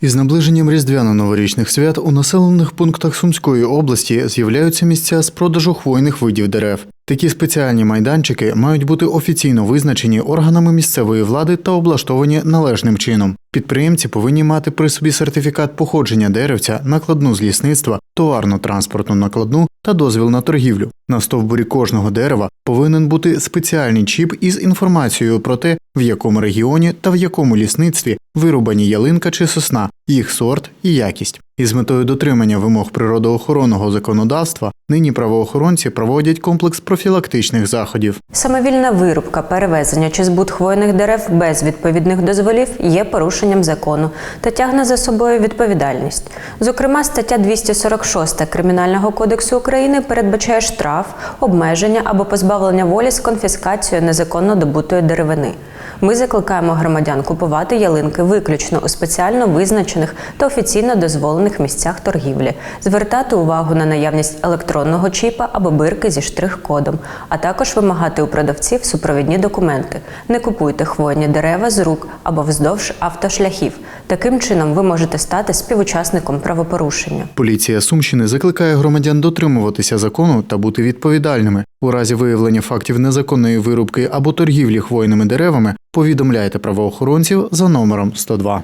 Із наближенням різдвяно-новорічних свят у населених пунктах Сумської області з'являються місця з продажу хвойних видів дерев. Такі спеціальні майданчики мають бути офіційно визначені органами місцевої влади та облаштовані належним чином. Підприємці повинні мати при собі сертифікат походження деревця, накладну з лісництва, товарно-транспортну накладну та дозвіл на торгівлю. На стовбурі кожного дерева повинен бути спеціальний чіп із інформацією про те, в якому регіоні та в якому лісництві вирубані ялинка чи сосна, їх сорт і якість. Із метою дотримання вимог природоохоронного законодавства нині правоохоронці проводять комплекс профілактичних заходів. Самовільна вирубка, перевезення чи збут хвойних дерев без відповідних дозволів є порушенням закону та тягне за собою відповідальність. Зокрема, стаття 246 Кримінального кодексу України передбачає штраф, обмеження або позбавлення волі з конфіскацією незаконно добутої деревини. Ми закликаємо громадян купувати ялинки виключно у спеціально визначених та офіційно дозволених місцях торгівлі, звертати увагу на наявність електронного чіпа або бирки зі штрих-кодом, а також вимагати у продавців супровідні документи. Не купуйте хвойні дерева з рук або вздовж автошляхів. Таким чином ви можете стати співучасником правопорушення. Поліція Сумщини закликає громадян дотримуватися закону та бути відповідальними. У разі виявлення фактів незаконної вирубки або торгівлі хвойними деревами повідомляйте правоохоронців за номером 102.